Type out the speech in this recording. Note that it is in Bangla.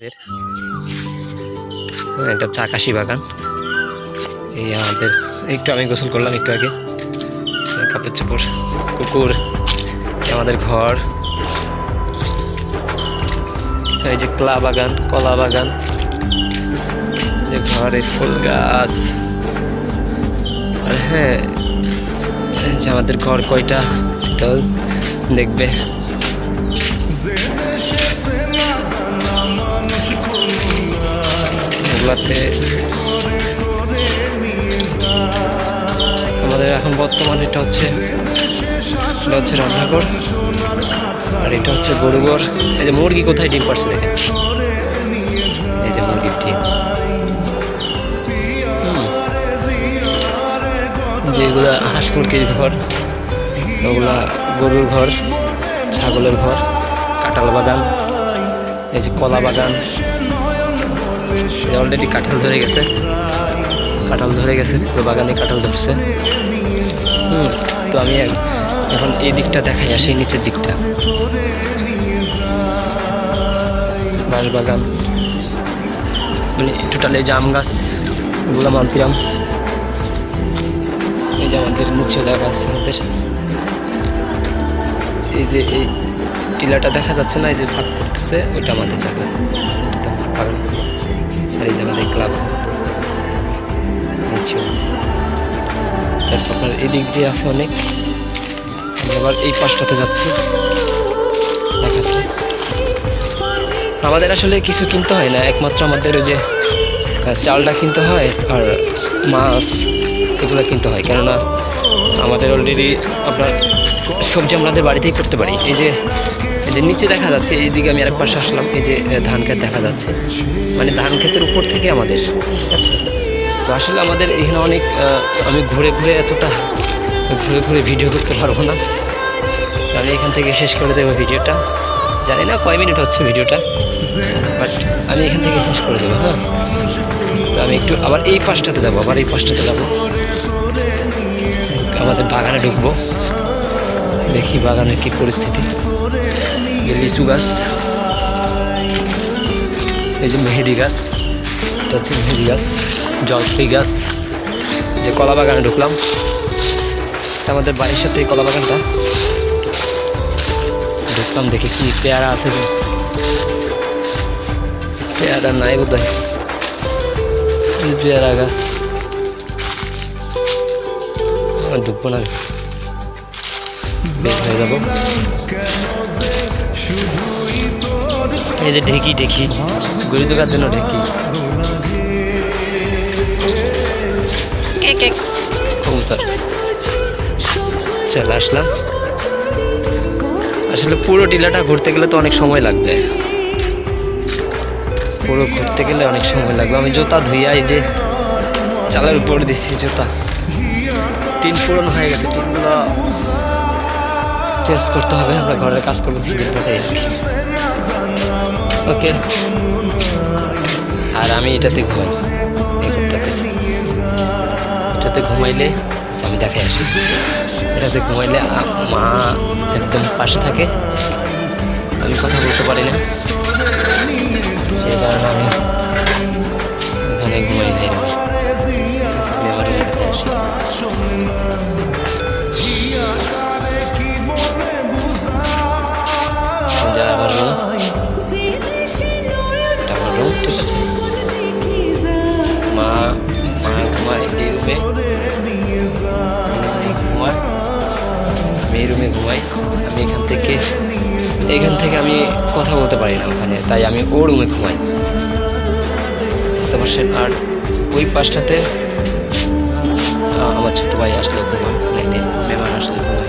এর। এটা চাকাশি বাগান। এই আমাদের একটু আমি গোসল করলাম একটু আগে। কাপড় চোপড়, কুকুর আমাদের ঘর। এই যে কলা বাগান কলা বাগান। যে ঘরে ফুল গাছ। আর হ্যাঁ যে আমাদের ঘর কয়টা? দেখবে। এগুলাতে আমাদের এখন বর্তমানে এটা হচ্ছে এটা হচ্ছে রান্নাঘর, আর এটা হচ্ছে গরুঘর। এই যে মুরগি কোথায় ডিম পারছে দেখেন। এই যে মুরগির ডিম। হুম। যে এগুলা হাঁস মুরগির ঘর, ওগুলা গরুর ঘর, ছাগলের ঘর, কাঁঠাল বাগান, এই যে কলা বাগান অলরেডি কাঁঠাল ধরে গেছে। কাঁঠাল ধরে গেছে, পুরো বাগানে কাঁঠাল ধরছে। হুম, তো আমি এখন এই দিকটা দেখাই, আসি নিচের দিকটা। বাঁশ বাগান। মানে টোটাল জাম গাছ এগুলো মানতিরাম এই যে আমাদের নিচে লাগা আছে আমাদের। এই যে এই টিলাটা দেখা যাচ্ছে না, এই যে সাপ করতেছে ওইটা আমাদের জায়গা। নিচেও তারপর আপনার এদিক দিয়ে আছে অনেক। আমি আবার এই পাশটাতে যাচ্ছি। আমাদের আসলে কিছু কিনতে হয় না। একমাত্র আমাদের ওই যে চালটা কিনতে হয় আর মাছ এগুলো কিনতে হয়। কেননা আমাদের অলরেডি আপনার সবজি আমাদের বাড়িতেই করতে পারি। এই যে এই যে নিচে দেখা যাচ্ছে, এইদিকে আমি আরেক পাশে আসলাম। এই যে ধান ক্ষেত দেখা যাচ্ছে। মানে ধান ক্ষেতের উপর থেকে আমাদের। ঠিক আছে তো আসলে আমাদের এখানে অনেক আমি ঘুরে ঘুরে এতটা ঘুরে ঘুরে ভিডিও করতে পারব না। আমি এখান থেকে শেষ করে দেবো ভিডিওটা। জানি না কয় মিনিট হচ্ছে ভিডিওটা বাট আমি এখান থেকে শেষ করে দেবো হ্যাঁ? তো আমি একটু আবার এই পাশটাতে যাব, আবার এই পাশটাতে যাব। আমাদের বাগানে ঢুকবো। দেখি বাগানের কী পরিস্থিতি। লিচু গাছ, এই যে মেহেদি গাছ, এটা হচ্ছে মেহেদি গাছ। জলপাই গাছ যে কলা বাগানে ঢুকলাম আমাদের বাড়ির সাথে এই কলা বাগানটা ঢুকলাম দেখি কি পেয়ারা আছে। পেয়ারা নাই বোধ হয় পেয়ারা গাছ। ঢুকবো না। বের হয়ে যাব। এই যে ঢেকি ঢেকি। গড়ি দোকার জন্য ঢেকি। চলে আসলাম। আসলে পুরো টিলাটা ঘুরতে গেলে তো অনেক সময় লাগবে। পুরো ঘুরতে গেলে অনেক সময় লাগবে। আমি জুতা ধুইয়া এই যে চালের উপর দিচ্ছি জুতা। টিন পুরন হয়ে গেছে, টিনগুলো চেঞ্জ করতে হবে। আমরা ঘরের কাজ করব ওকে। আর আমি এটাতে ঘুমাই। এটাতে ঘুমাইলে আচ্ছা, আমি দেখাই আসি। এটা ঘুমাইলে মা একদম পাশে থাকে। আমি কথা বলতে পারি না। ঘুমাই আমি এখান থেকে এখান থেকে আমি কথা বলতে পারি না ওখানে, তাই আমি ও রুমে ঘুমাই। বুঝতে পারছেন আর ওই পাশটাতে আমার ছোট ভাই আসলে ঘুমান মেহমান আসলে ঘুমাই